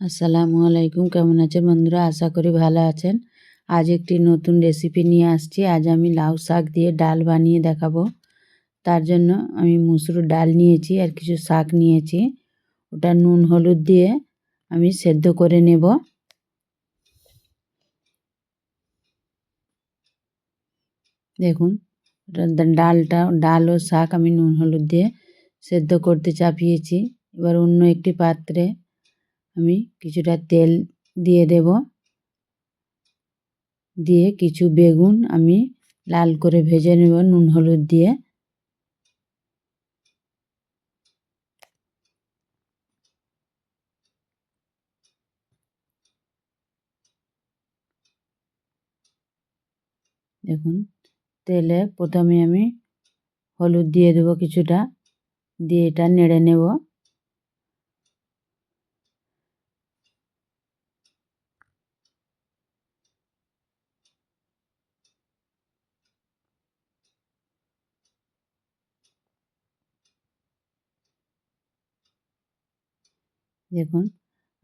আসসালামু আলাইকুম, কেমন আছেন বন্ধুরা? আশা করি ভালো আছেন। আজ একটি নতুন রেসিপি নিয়ে আসছি। আজ আমি লাউ শাক দিয়ে ডাল বানিয়ে দেখাবো। তার জন্য আমি মুসুর ডাল নিয়েছি আর কিছু শাক নিয়েছি। ওটা নুন, হলুদ দিয়ে আমি সেদ্ধ করে নেব। দেখুন ডালটা, ডাল ও শাক আমি নুন, হলুদ দিয়ে সেদ্ধ করতে চাপিয়েছি। এবার অন্য একটি পাত্রে আমি কিছুটা তেল দিয়ে দেব। দিয়ে কিছু বেগুন আমি লাল করে ভেজে নেব, নুন, হলুদ দিয়ে। দেখুন, তেলে প্রথমে আমি হলুদ দিয়ে দেবো কিছুটা, দিয়ে এটা নেড়ে নেব। দেখুন,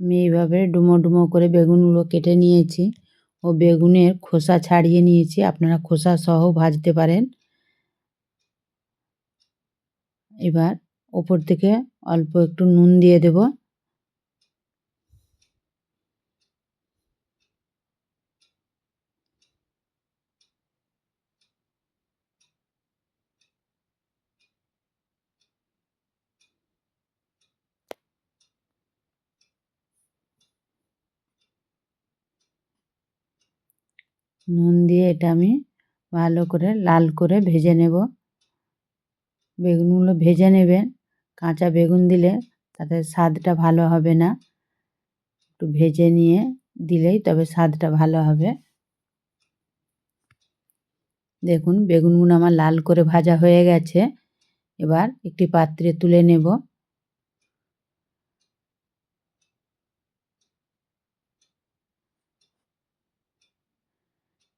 আমি এইভাবে ডুমো ডুমো করে বেগুনগুলো কেটে নিয়েছি ও বেগুনের খোসা ছাড়িয়ে নিয়েছি। আপনারা খোসা সহ ভাজতে পারেন। এবার ওপর থেকে অল্প একটু নুন দিয়ে দেব। নুন দিয়ে এটা আমি ভালো করে লাল করে ভেজে নেব। বেগুনগুলো ভেজে নেবেন কাঁচা বেগুন দিলে তাতে স্বাদটা ভালো হবে না। একটু ভেজে নিয়ে দিলেই তবে স্বাদটা ভালো হবে। দেখুন, বেগুনগুলো আমার লাল করে ভাজা হয়ে গেছে। এবার একটি পাত্রে তুলে নেব।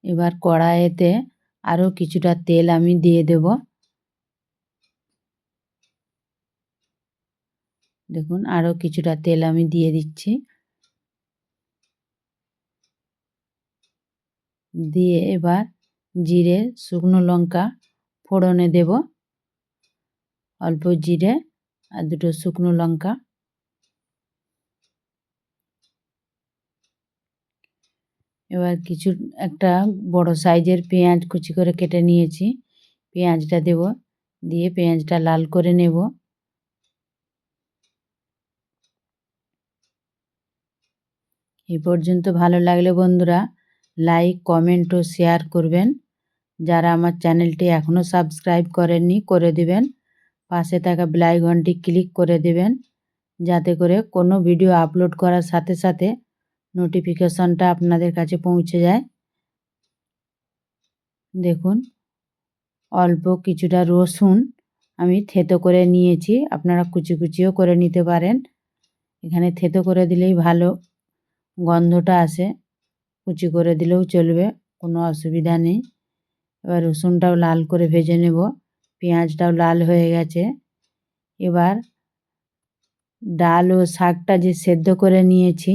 এবার কড়াইতে আরও কিছুটা তেল আমি দিয়ে দেব। দেখুন আরও কিছুটা তেল আমি দিয়ে দিচ্ছি। দিয়ে এবার জিরে, শুকনো লঙ্কা ফোড়নে দেব। অল্প জিরে আর দুটো শুকনো লঙ্কা। এবার কিছু একটা বড় সাইজের পেঁয়াজ কুচি করে কেটে নিয়েছি। পেঁয়াজটা দেব, দিয়ে পেঁয়াজটা লাল করে নেব। এই পর্যন্ত ভালো লাগলে বন্ধুরা, লাইক, কমেন্ট ও শেয়ার করবেন। যারা আমার চ্যানেলটি এখনও সাবস্ক্রাইব করেননি, করে দিবেন। পাশে থাকা বেল ঘন্টি ক্লিক করে দেবেন, যাতে করে কোনো ভিডিও আপলোড করার সাথে সাথে নোটিফিকেশনটা আপনাদের কাছে পৌঁছে যায়। দেখুন, অল্প কিছুটা রসুন আমি থেতো করে নিয়েছি, আপনারা কুচি কুচিও করে নিতে পারেন। এখানে থেতো করে দিলেই ভালো গন্ধটা আসে, কুচি করে দিলেও চলবে, কোনো অসুবিধা নেই। এবার রসুনটাও লাল করে ভেজে নেব, পেঁয়াজটাও লাল হয়ে গেছে। এবার ডাল ও শাকটা যে সেদ্ধ করে নিয়েছি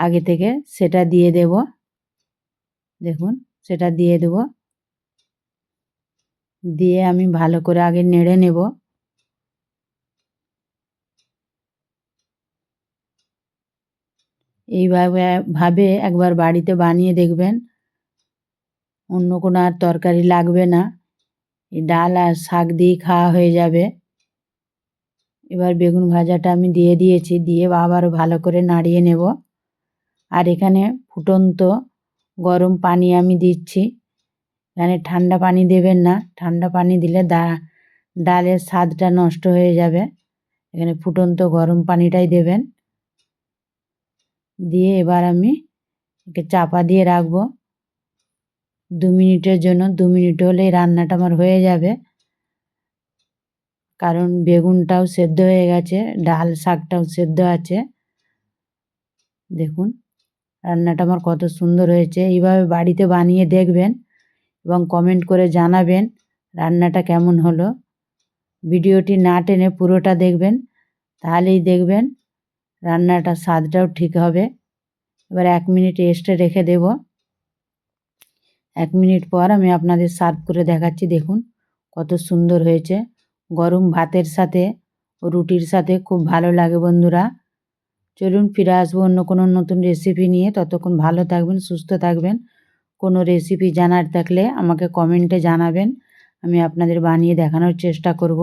আগে থেকে সেটা দিয়ে দেব। দেখুন, সেটা দিয়ে দেব। দিয়ে আমি ভালো করে আগে নেড়ে নেব। এইভাবে ভাবে একবার বাড়িতে বানিয়ে দেখবেন। অন্য কোনো আর তরকারি লাগবে না। ডাল আর শাক দিয়ে খাওয়া হয়ে যাবে। এবার বেগুন ভাজাটা আমি দিয়ে দিয়েছি, দিয়ে আবার ভালো করে নাড়িয়ে নেব। আর এখানে ফুটন্ত গরম পানি আমি দিচ্ছি। এখানে ঠান্ডা পানি দেবেন না। ঠান্ডা পানি দিলে দা, ডালের স্বাদটা নষ্ট হয়ে যাবে। এখানে ফুটন্ত গরম পানিটাই দেবেন। দিয়ে এবার আমি একে চাপা দিয়ে রাখব। দু মিনিটের জন্য, দু মিনিট হলেই রান্নাটা আমার হয়ে যাবে। কারণ বেগুনটাও সেদ্ধ হয়ে গেছে, ডাল শাকটাও সেদ্ধ আছে। দেখুন। রান্নাটা আমার কত সুন্দর হয়েছে। এইভাবে বাড়িতে বানিয়ে দেখবেন এবং কমেন্ট করে জানাবেন রান্নাটা কেমন হলো। ভিডিওটি না টেনে পুরোটা দেখবেন, তাহলেই দেখবেন রান্নাটা স্বাদটাও ঠিক হবে। এবার এক মিনিট রেস্টে রেখে দেব। এক মিনিট পর আমি আপনাদের সার্ভ করে দেখাচ্ছি, দেখুন কত সুন্দর হয়েছে। গরম ভাতের সাথে, রুটির সাথে খুব ভালো লাগে বন্ধুরা। চলুন ফিরে আসব অন্য কোনো নতুন রেসিপি নিয়ে। ততক্ষণ ভালো থাকবেন, সুস্থ থাকবেন। কোনো রেসিপি জানার থাকলে আমাকে কমেন্টে জানাবেন। আমি আপনাদের বানিয়ে দেখানোর চেষ্টা করব।